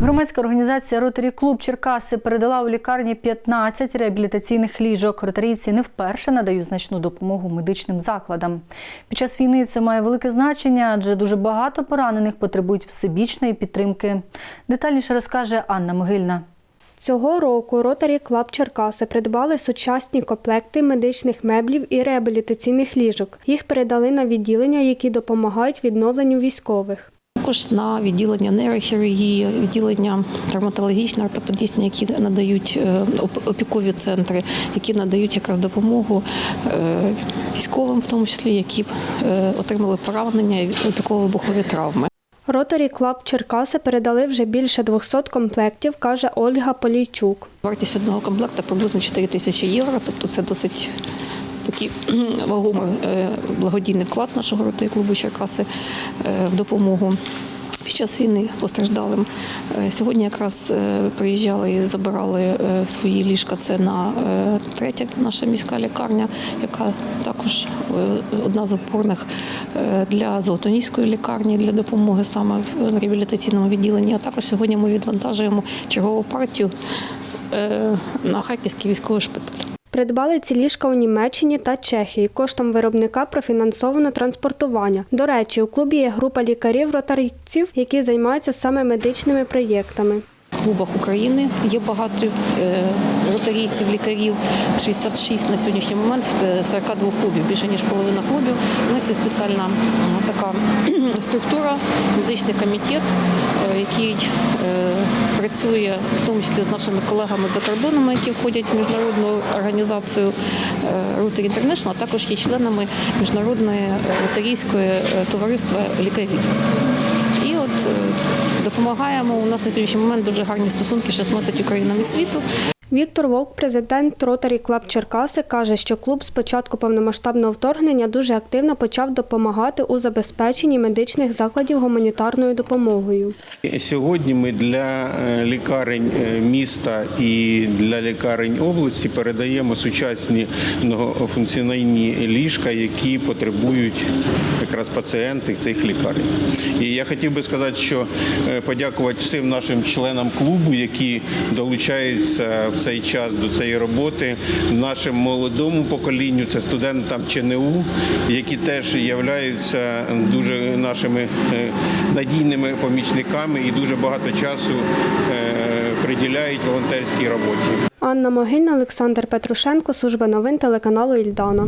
Громадська організація Ротарі Клуб Черкаси передала у лікарні 15 реабілітаційних ліжок. Ротарійці не вперше надають значну допомогу медичним закладам. Під час війни це має велике значення, адже дуже багато поранених потребують всебічної підтримки. Детальніше розкаже Анна Могильна. Цього року Rotary Club Черкаси придбали сучасні комплекти медичних меблів і реабілітаційних ліжок. Їх передали на відділення, які допомагають відновленню військових. Також на відділення нейрохірургії, відділення травматологічне, ортопедичне, які надають е, оп- опікові центри, які надають якраз допомогу е, військовим, в тому числі, які е, отримали поранення і опіково-вибухові травми. Rotary Club Черкаси передали вже більше 200 комплектів, каже Ольга Полійчук. Вартість одного комплекта приблизно 4 тисячі євро, тобто це досить такий вагомий е, благодійний вклад нашого ротої клубу Черкаси е, в допомогу. Під час війни постраждалим Е, сьогодні якраз приїжджали і забирали свої ліжка. Це на третя наша міська лікарня, яка також одна з опорних для Золотоніської лікарні для допомоги саме в реабілітаційному відділенні. А також сьогодні ми відвантажуємо чергову партію на Харківський військовий шпиталь. Придбали ці ліжка у Німеччині та Чехії. Коштом виробника профінансовано транспортування. До речі, у клубі є група лікарів-ротарійців, які займаються саме медичними проєктами. Клубах України є багато е, ротарійців, лікарів, 66 на сьогоднішній момент в 42 клубів, більше ніж половина клубів. У нас є спеціальна така структура, медичний комітет, е, який е, працює в тому числі з нашими колегами за кордоном, які входять в міжнародну організацію е, Rotary International, а також є членами міжнародної е, ротарійської е, товариства лікарів. І от е, допомагаємо. У нас на сьогоднішній момент дуже гарні стосунки з 16 країнами світу. Віктор Вовк, президент Rotary Club Черкаси, каже, що клуб з початку повномасштабного вторгнення дуже активно почав допомагати у забезпеченні медичних закладів гуманітарною допомогою. Сьогодні ми для е, лікарень е, міста і для лікарень області передаємо сучасні многофункціональні ліжка, які потребують якраз пацієнти цих лікарень. І я хотів би сказати, що е, подякувати всім нашим членам клубу, які долучаються в цей час до цієї роботи, нашому молодому поколінню, це студентам ЧНУ, які теж являються дуже нашими е, надійними помічниками і дуже багато часу е, приділяють волонтерській роботі. Анна Могильна, Олександр Петрушенко, служба новин телеканалу Ільдана.